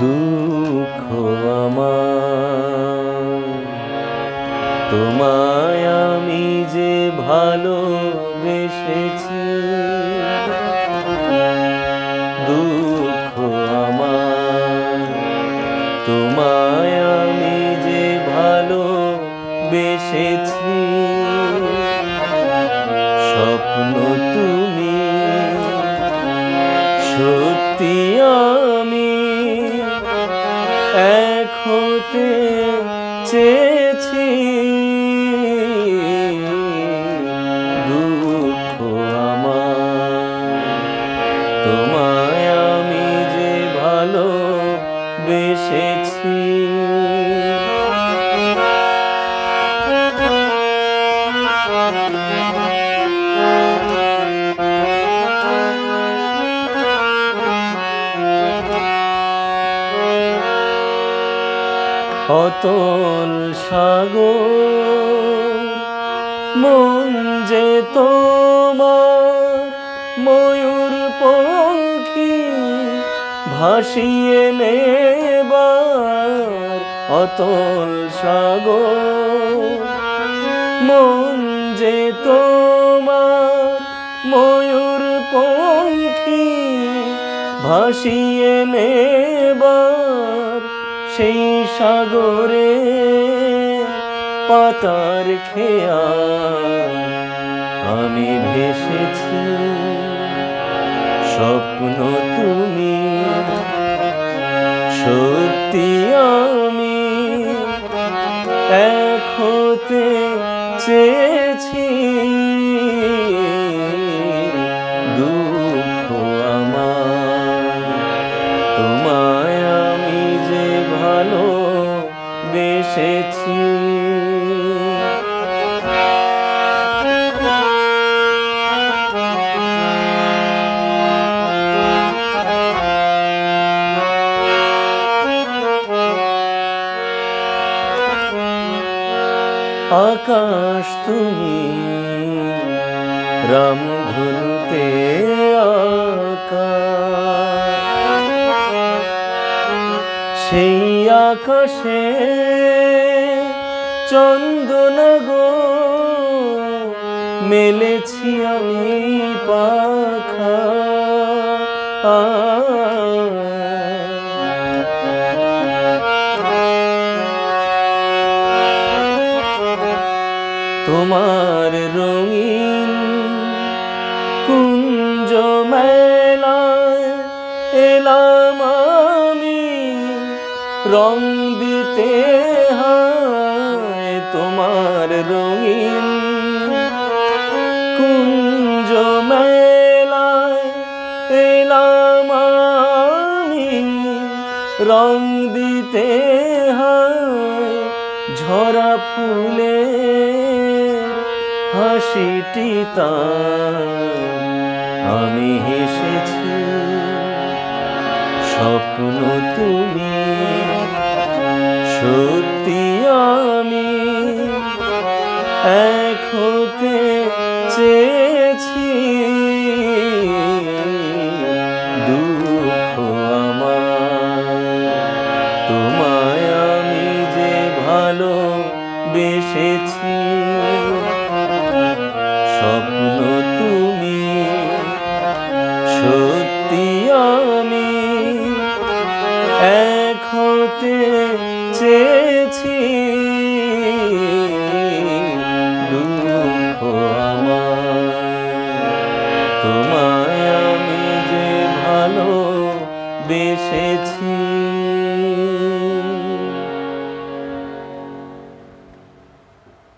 দুঃখ আমার। তোমায় আমি যে ভালোবেসেছি দুঃখ আমার। তোমায় আমি যে ভালোবেসেছি চেয়েছি দুঃখ আমার। তোমায় আমি যে ভালো বেসেছি অতল সাগর, মন যে তোমার ময়ূর পঙ্খী ভাসিয়ে নেবার অতল সাগর, মন যে তোমার ময়ূর পঙ্খী ভাসিয়ে নেবার সেই সাগরে পাতার খেয়া আমি ভেসেছি স্বপ্ন তুমি। সত্যি আমি এক হতে চেয়েছি। আকাশ তুমি রামধনুতে আকা সেই আকাশে চন্দন গো মেলেছি আমি পাখা। তোমার রঙিন কুঞ্জ মেলায় এলাম আমি। রং দিতে তোমার রঙিন কুঞ্জ মেলায় এলাম আমি। রং দিতে হয় ঝরা ফুলে হাসিটি তার। আমি হেসেছি, স্বপ্ন তুমি, সত্যি আমি এক চেয়েছি। দুঃখ আমার, তোমায় আমি যে ভালো বেসেছি সত্যি আমি এক হতে চেয়েছি। দুঃখ তোমায় আমি যে ভালো বেসেছি